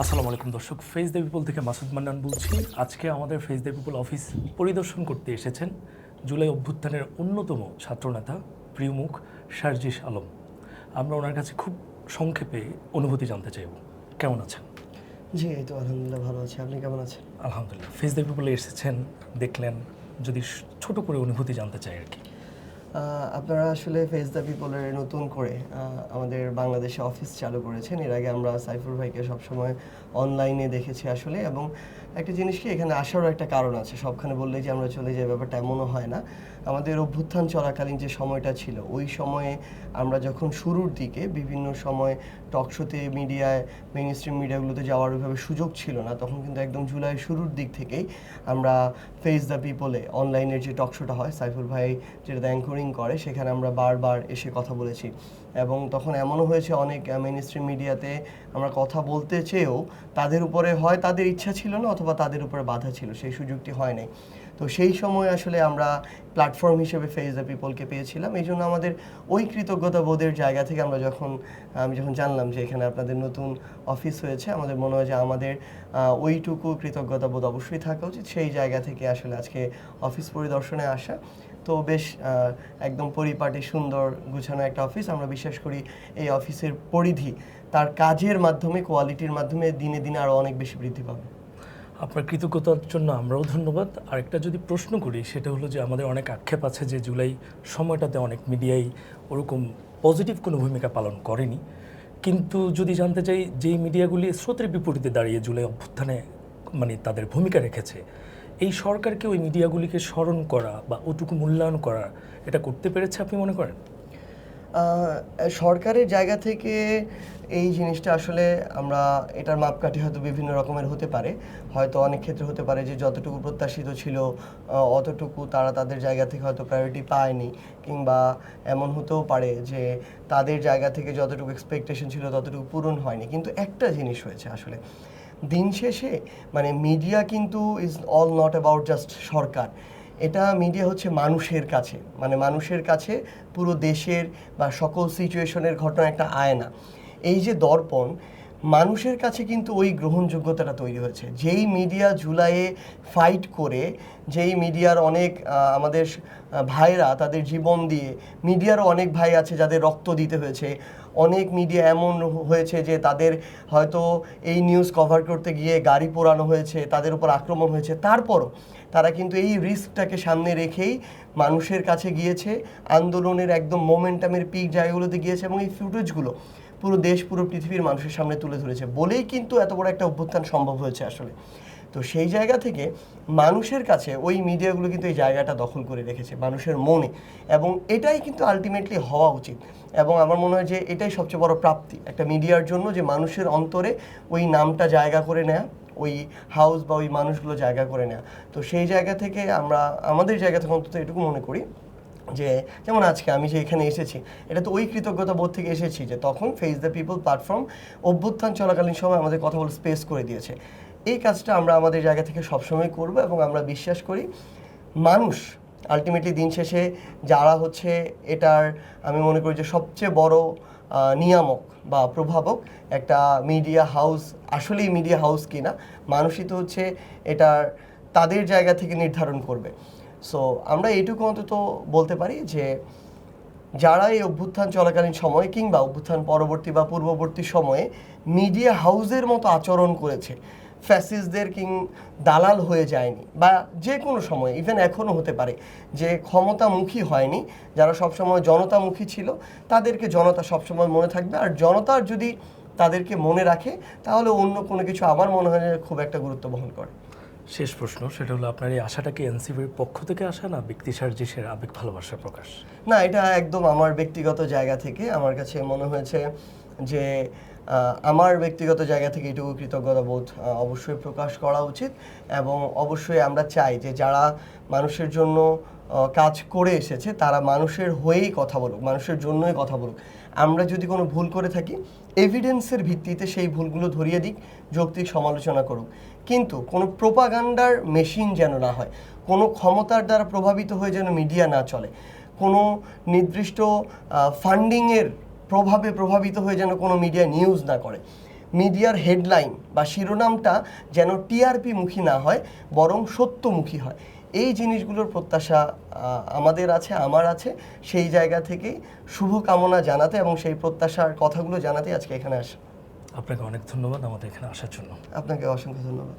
আসসালামু আলাইকুম দর্শক ফেস দ্য পিপল থেকে মাসুদ মান্নান বলছি। আজকে আমাদের ফেস দ্য পিপল অফিস পরিদর্শন করতে এসেছেন জুলাই অভ্যুত্থানের অন্যতম ছাত্রনেতা প্রিয়মুখ শারজিস আলম। আমরা ওনার কাছে খুব সংক্ষেপে অনুভূতি জানতে চাইব। কেমন আছেন? জি এই তো আলহামদুলিল্লাহ ভালো আছি। আপনি কেমন আছেন? আলহামদুলিল্লাহ ফেস দ্য পিপলে এসেছেন দেখলেন যদি ছোট করে অনুভূতি জানতে চাই আর কি। আপনারা আসলে ফেস দ্য পিপলের নতুন করে আমাদের বাংলাদেশে অফিস চালু করেছেন। এর আগে আমরা সাইফুল ভাইকে সবসময় অনলাইনে দেখেছি আসলে এবং একটা জিনিস কি, এখানে আসারও একটা কারণ আছে। সবখানে বললে যে আমরা চলে যাই, ব্যাপারটা এমনও হয় না। আমাদের অভ্যুত্থান চলাকালীন যে সময়টা ছিল, ওই সময়ে আমরা যখন শুরুর দিকে বিভিন্ন সময় টকশোতে মিডিয়ায় মেইন স্ট্রিম মিডিয়াগুলোতে যাওয়ার ওইভাবে সুযোগ ছিল না, তখন কিন্তু একদম জুলাই শুরুর দিক থেকেই আমরা ফেস দ্য পিপলে অনলাইনের যে টকশোটা হয়, সাইফুল ভাই যেটা অ্যাঙ্করিং করে, সেখানে আমরা বারবার এসে কথা বলেছি। এবং তখন এমনও হয়েছে অনেক মেন মিডিয়াতে আমরা কথা বলতে চেয়েও তাদের উপরে হয় তাদের ইচ্ছা ছিল না অথবা তাদের উপরে বাধা ছিল, সেই সুযোগটি হয় নাই। তো সেই সময় আসলে আমরা প্ল্যাটফর্ম হিসেবে ফেস দ্য পিপলকে পেয়েছিলাম। এই জন্য আমাদের ওই কৃতজ্ঞতা বোধের জায়গা থেকে আমরা যখন, আমি যখন জানলাম যে এখানে আপনাদের নতুন অফিস হয়েছে, আমাদের মনে হয় যে আমাদের ওইটুকু কৃতজ্ঞতা বোধ অবশ্যই থাকা উচিত। সেই জায়গা থেকে আসলে আজকে অফিস পরিদর্শনে আসা। তো বেশ একদম পরিপাটি, সুন্দর, গুছানো একটা অফিস আমরা বিশ্বাস করি এই অফিসের পরিধি তার কাজের মাধ্যমে কোয়ালিটির মাধ্যমে দিনে দিনে আরও অনেক বেশি বৃদ্ধি পাবে। আপনার কৃতজ্ঞতার জন্য আমরাও ধন্যবাদ। আরেকটা যদি প্রশ্ন করি, সেটা হলো যে আমাদের অনেক আক্ষেপ আছে যে জুলাই সময়টাতে অনেক মিডিয়াই ওরকম পজিটিভ কোনো ভূমিকা পালন করেনি। কিন্তু যদি জানতে চাই, যেই মিডিয়াগুলি স্রোতের বিপরীতে দাঁড়িয়ে জুলাই অভ্যুত্থানে মানে তাদের ভূমিকা রেখেছে, এই সরকারকে ওই মিডিয়াগুলিকে স্মরণ করা বা ওটুকু মূল্যায়ন করা, এটা করতে পেরেছে আপনি মনে করেন? সরকারের জায়গা থেকে এই জিনিসটা আসলে আমরা এটার মাপকাঠি হয়তো বিভিন্ন রকমের হতে পারে। হয়তো অনেক ক্ষেত্রে হতে পারে যে যতটুকু প্রত্যাশিত ছিল অতটুকু তারা তাদের জায়গা থেকে হয়তো প্রায়োরিটি পায়নি কিংবা এমন হতেও পারে যে তাদের জায়গা থেকে যতটুকু এক্সপেকটেশন ছিল ততটুকু পূরণ হয়নি। কিন্তু একটা জিনিস হয়েছে আসলে। দিন শেষে মানে মিডিয়া কিন্তু is all not about just sarkar. এটা মিডিয়া হচ্ছে মানুষের কাছে। মানে মানুষের কাছে পুরো দেশের বা সকল সিচুয়েশনের ঘটনা একটা আয়না। এই যে দর্পণ মানুষের কাছে কিন্তু ওই গ্রহণযোগ্যতাটা তৈরি হয়েছে। যেই মিডিয়া জুলাইয়ে ফাইট করে, যেই মিডিয়ার অনেক আমাদের ভাইরা তাদের জীবন দিয়ে, মিডিয়ারও অনেক ভাই আছে যাদের রক্ত দিতে হয়েছে। অনেক মিডিয়া এমন হয়েছে যে তাদের হয়তো এই নিউজ কভার করতে গিয়ে গাড়ি পোড়ানো হয়েছে, তাদের উপর আক্রমণ হয়েছে। তারপরও তারা কিন্তু এই রিস্কটাকে সামনে রেখেই মানুষের কাছে গিয়েছে, আন্দোলনের একদম মোমেন্টামের পিক জায়গাগুলোতে গিয়েছে এবং এই ফুটেজগুলো পুরো দেশ, পুরো পৃথিবীর মানুষের সামনে তুলে ধরেছে। বলেই কিন্তু এত বড় একটা অভ্যুত্থান সম্ভব হয়েছে আসলে। তো সেই জায়গা থেকে মানুষের কাছে ওই মিডিয়াগুলো কিন্তু এই জায়গাটা দখল করে রেখেছে, মানুষের মনে। এবং এটাই কিন্তু আলটিমেটলি হওয়া উচিত। এবং আমার মনে হয় যে এটাই সবচেয়ে বড় প্রাপ্তি। একটা মিডিয়ার জন্য যে মানুষের অন্তরে ওই নামটা জায়গা করে নেয়া, ওই হাউস বা ওই মানুষগুলো জায়গা করে নেয়া। তো সেই জায়গা থেকে আমরা, আমাদের জায়গা থেকে অন্তত এটুকু মনে করি যে যেমন আজকে? আমি যে এখানে এসেছি। এটা তো ওই কৃতজ্ঞতা বোধ থেকে এসেছি যে, তখন ফেস দ্য পিপল প্ল্যাটফর্ম অভ্যুত্থান চলাকালীন সময় আমাদের কথা বলে স্পেস করে দিয়েছে। এই কাজটা আমরা আমাদের জায়গা থেকে সবসময় করব এবং আমরা বিশ্বাস করি মানুষ আলটিমেটলি দিন শেষে যারা হচ্ছে এটার, আমি মনে করি যে সবচেয়ে বড় নিয়ামক বা প্রভাবক একটা মিডিয়া হাউস আসলেই মিডিয়া হাউস কিনা, মানুষই তো হচ্ছে এটার তাদের জায়গা থেকে নির্ধারণ করবে। সো আমরা এইটুকু অন্তত বলতে পারি যে, যারা এই অভ্যুত্থান চলাকালীন সময়ে কিংবা অভ্যুত্থান পরবর্তী বা পূর্ববর্তী সময়ে মিডিয়া হাউসের মতো আচরণ করেছে ফ্যাসিসদের কিং দালাল হয়ে যায়নি বা যে কোনো সময় ইভেন এখনও হতে পারে, যে ক্ষমতামুখী হয়নি, যারা সবসময় জনতামুখী ছিল, তাদেরকে জনতা সবসময় মনে থাকবে। আর জনতার যদি তাদেরকে মনে রাখে, তাহলে অন্য কোনো কিছু আমার মনে হয় খুব একটা গুরুত্ব বহন করে। শেষ প্রশ্ন, সেটা হলো আপনার এই আশাটা কি এনসিপির পক্ষ থেকে আসা না ব্যক্তি সার্জিসের আবেগ ভালোবাসার প্রকাশ? না, এটা একদম আমার ব্যক্তিগত জায়গা থেকে। আমার কাছে মনে হয়েছে যে আমার ব্যক্তিগত জায়গা থেকে এটুকু কৃতজ্ঞতা বোধ অবশ্যই প্রকাশ করা উচিত এবং অবশ্যই আমরা চাই যে, যারা মানুষের জন্য কাজ করে এসেছে, তারা মানুষের হয়েই কথা বলুক, মানুষের জন্যই কথা বলুক। আমরা যদি কোনো ভুল করে থাকি এভিডেন্সের ভিত্তিতে সেই ভুলগুলো ধরিয়ে দিক, যৌক্তিক সমালোচনা করুক। কিন্তু কোনো প্রোপাগান্ডার মেশিন যেন না হয়, কোনো ক্ষমতার দ্বারা প্রভাবিত হয়ে যেন মিডিয়া না চলে, কোনো নির্দিষ্ট ফান্ডিংয়ের প্রভাবে প্রভাবিত হয়ে যেন কোনো মিডিয়া নিউজ না করে। মিডিয়ার হেডলাইন বা শিরোনামটা যেন টিআরপি মুখী না হয়, বরং সত্যমুখী হয়। এই জিনিসগুলোর প্রত্যাশা আমাদের আছে, আমার আছে। সেই জায়গা থেকেই শুভকামনা জানাতে এবং সেই প্রত্যাশার কথাগুলো জানাতে আজকে এখানে আসা। আপনাকে অনেক ধন্যবাদ আমাদের এখানে আসার জন্য। আপনাকে অসংখ্য ধন্যবাদ।